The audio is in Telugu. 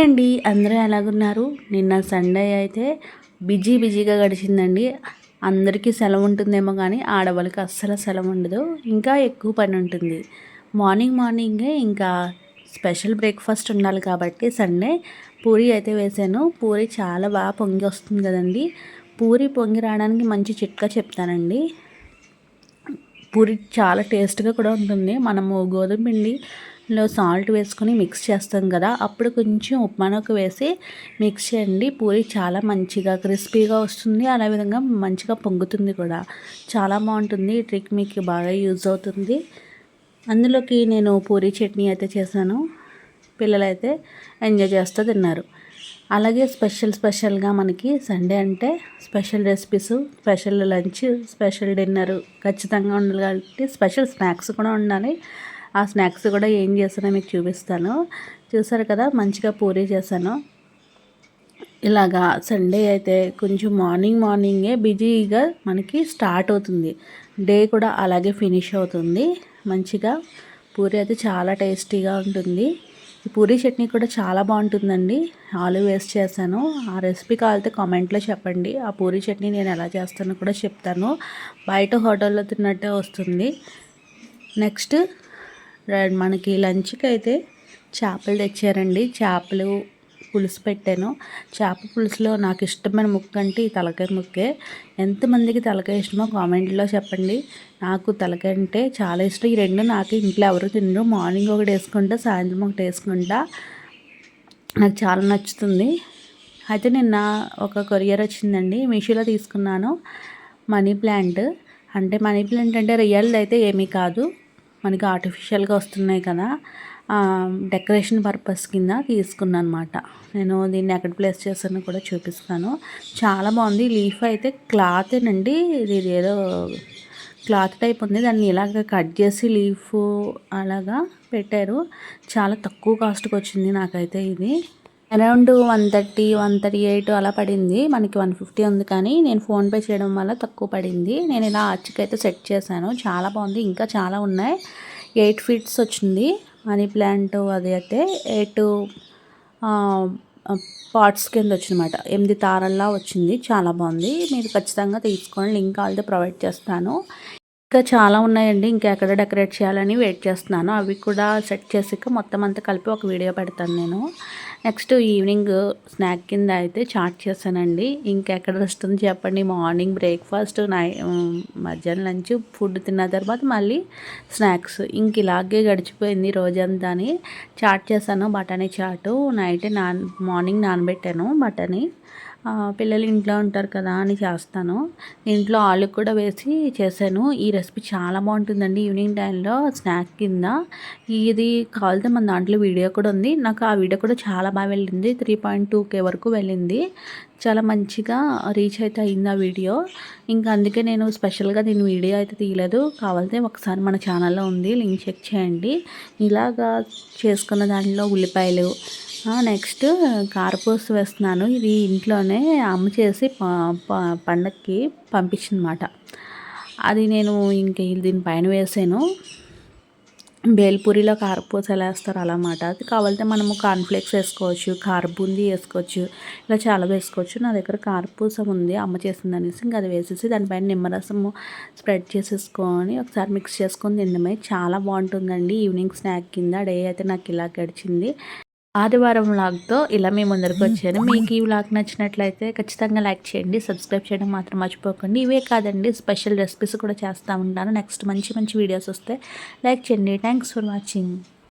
హాయ్ అండి అందరూ ఎలాగున్నారు? నిన్న సండే అయితే బిజీ బిజీగా గడిచిందండి. అందరికీ సెలవు ఉంటుందేమో కానీ ఆడవాళ్ళకి అస్సలు సెలవు ఉండదు. ఇంకా ఎక్కువ పని ఉంటుంది. మార్నింగ్ మార్నింగే ఇంకా స్పెషల్ బ్రేక్ఫాస్ట్ ఉండాలి కాబట్టి సండే పూరి అయితే వేసాను పూరి చాలా బాగా పొంగి వస్తుంది కదండి. పూరి పొంగి రావడానికి మంచి చిట్కా చెప్తానండి. పూరి చాలా టేస్ట్గా కూడా ఉంటుంది. మనము గోధుమ పిండి లో సాల్ట్ వేసుకొని మిక్స్ చేస్తాం కదా అప్పుడు కొంచెం ఉప్మానకు వేసి మిక్స్ చేయండి. పూరి చాలా మంచిగా క్రిస్పీగా వస్తుంది. అదే విధంగా మంచిగా పొంగుతుంది కూడా. చాలా బాగుంటుంది. ఈ ట్రిక్ మీకు బాగా యూజ్ అవుతుంది. అందులోకి నేను పూరి చట్నీ అయితే చేశాను. పిల్లలైతే ఎంజాయ్ చేస్తూ తిన్నారు. అలాగే స్పెషల్ స్పెషల్గా మనకి సండే అంటే special recipes special lunch special dinner ఖచ్చితంగా ఉండాలి. కాబట్టి స్పెషల్ స్నాక్స్ కూడా ఉండాలి. ఆ స్నాక్స్ కూడా ఏం చేస్తానో మీకు చూపిస్తాను. చూసారు కదా మంచిగా పూరీ చేశాను. ఇలాగా సండే అయితే కొంచెం మార్నింగ్ మార్నింగే బిజీగా మనకి స్టార్ట్ అవుతుంది. డే కూడా అలాగే ఫినిష్ అవుతుంది. మంచిగా పూరి అయితే చాలా టేస్టీగా ఉంటుంది. ఈ పూరి చట్నీ కూడా చాలా బాగుంటుందండి. ఆలు వేస్ట్ చేశాను. ఆ రెసిపీ కావాలితే కామెంట్లో చెప్పండి. ఆ పూరి చట్నీ నేను ఎలా చేస్తానో కూడా చెప్తాను. బయట హోటల్లో తిన్నట్టే వస్తుంది. నెక్స్ట్ మనకి లంచ్కి అయితే చేపలు తెచ్చారండి. చేపలు పులుసు పెట్టాను. చేప పులుసులో నాకు ఇష్టమైన ముక్క అంటే ఈ తలకాయ ముక్కే. ఎంతమందికి తలకాయ ఇష్టమో కామెంట్లో చెప్పండి. నాకు తలకాయ అంటే చాలా ఇష్టం. ఈ రెండు నాకు ఇంట్లో ఎవరు తినరు. మార్నింగ్ ఒకటి వేసుకుంటా సాయంత్రం ఒకటి వేసుకుంటా. నాకు చాలా నచ్చుతుంది. అయితే నిన్న ఒక కొరియర్ వచ్చిందండి. మీషోలో తీసుకున్నాను. Money plant. అంటే మనీ ప్లాంట్ అంటే రియల్ అయితే ఏమీ కాదు. మనకి ఆర్టిఫిషియల్గా వస్తున్నాయి కదా డెకరేషన్ పర్పస్ కింద తీసుకున్నాను అనమాట నేను దీన్ని ఎక్కడ ప్లేస్ చేస్తానో కూడా చూపిస్తాను. చాలా బాగుంది. లీఫ్ అయితే క్లాతేనండి ఇది ఏదో క్లాత్ టైప్ ఉంది. దాన్ని ఇలాగ కట్ చేసి లీఫ్ అలాగా పెట్టారు. చాలా తక్కువ కాస్ట్కి వచ్చింది నాకైతే ఇది. Around one thirty one thirty eight అలా పడింది. మనకి వన్ ఫిఫ్టీ ఉంది కానీ నేను ఫోన్పే చేయడం వల్ల తక్కువ పడింది. నేను ఇలా అయితే సెట్ చేశాను. చాలా బాగుంది. ఇంకా చాలా ఉన్నాయి. ఎయిట్ ఫీట్స్ వచ్చింది. మనీ ప్లాంట్ అది అయితే ఎయిట్ పార్ట్స్ కింద వచ్చిందన్నమాట. ఎనిమిది తారల్లా వచ్చింది. చాలా బాగుంది. మీరు ఖచ్చితంగా తీసుకోండి. లింక్ వాళ్ళతో ప్రొవైడ్ చేస్తాను. ఇంకా చాలా ఉన్నాయండి. ఇంకా ఎక్కడ డెకరేట్ చేయాలని వెయిట్ చేస్తున్నాను. అవి కూడా సెట్ చేసాక మొత్తం అంతా కలిపి ఒక వీడియో పెడతాను నేను. నెక్స్ట్ ఈవినింగ్ స్నాక్ కింద అయితే చాట్ చేశానండి ఇంకెక్కడ వస్తుంది చెప్పండి. మార్నింగ్ బ్రేక్ఫాస్ట్ నై మధ్యాహ్నం లంచ్ ఫుడ్ తిన్న తర్వాత మళ్ళీ స్నాక్స్. ఇంక ఇలాగే గడిచిపోయింది రోజంతా అని చాట్ చేశాను. బఠానీ చాటు నైట్ నాన్ మార్నింగ్ నానబెట్టాను బఠానీ. పిల్లలు ఇంట్లో ఉంటారు కదా అని చేస్తాను. ఇంట్లో ఆలు కూడా వేసి చేశాను. ఈ రెసిపీ చాలా బాగుంటుందండి. ఈవినింగ్ టైంలో స్నాక్ కింద. ఇది కావాలితే మన దాంట్లో వీడియో కూడా ఉంది. నాకు ఆ వీడియో కూడా చాలా బాగా వెళ్ళింది. త్రీ పాయింట్ టూ కే వరకు వెళ్ళింది. చాలా మంచిగా రీచ్ అయితే అయింది ఆ వీడియో. ఇంకా అందుకే నేను స్పెషల్గా దీని వీడియో అయితే తీయలేదు. కావాలితే ఒకసారి మన ఛానల్లో ఉంది. లింక్ చెక్ చేయండి. ఇలాగా చేసుకున్న దాంట్లో ఉల్లిపాయలు నెక్స్ట్ కారపూస వేస్తున్నాను. ఇది ఇంట్లోనే అమ్మ చేసి పండక్కి పంపించిందన్నమాట. అది నేను ఇంక దీనిపైన వేసాను. బేల్పూరిలో కారపూస ఎలా వేస్తారు అలా అన్నమాట అది కావాలంటే మనము కార్న్ఫ్లేక్స్ వేసుకోవచ్చు కారబూంది వేసుకోవచ్చు ఇలా చాలా వేసుకోవచ్చు. నా దగ్గర కారపూస ఉంది అమ్మ చేసింది అనేసి ఇంకా అది వేసేసి దానిపైన నిమ్మరసము స్ప్రెడ్ చేసేసుకొని ఒకసారి మిక్స్ చేసుకొని తినడమే చాలా బాగుంటుందండి. ఈవినింగ్ స్నాక్ కింద డే అయితే నాకు ఇలా గడిచింది. ఆదివారం వ్లాగ్తో ఇలా మీ ముందరికి వచ్చాను. మీకు ఈ వ్లాగ్ నచ్చినట్లయితే ఖచ్చితంగా లైక్ చేయండి సబ్స్క్రైబ్ చేయడం మాత్రం మర్చిపోకండి. ఇవే కాదండి స్పెషల్ రెసిపీస్ కూడా చేస్తూ ఉంటాను. నెక్స్ట్ మంచి మంచి వీడియోస్ వస్తే లైక్ చేయండి. Thanks for watching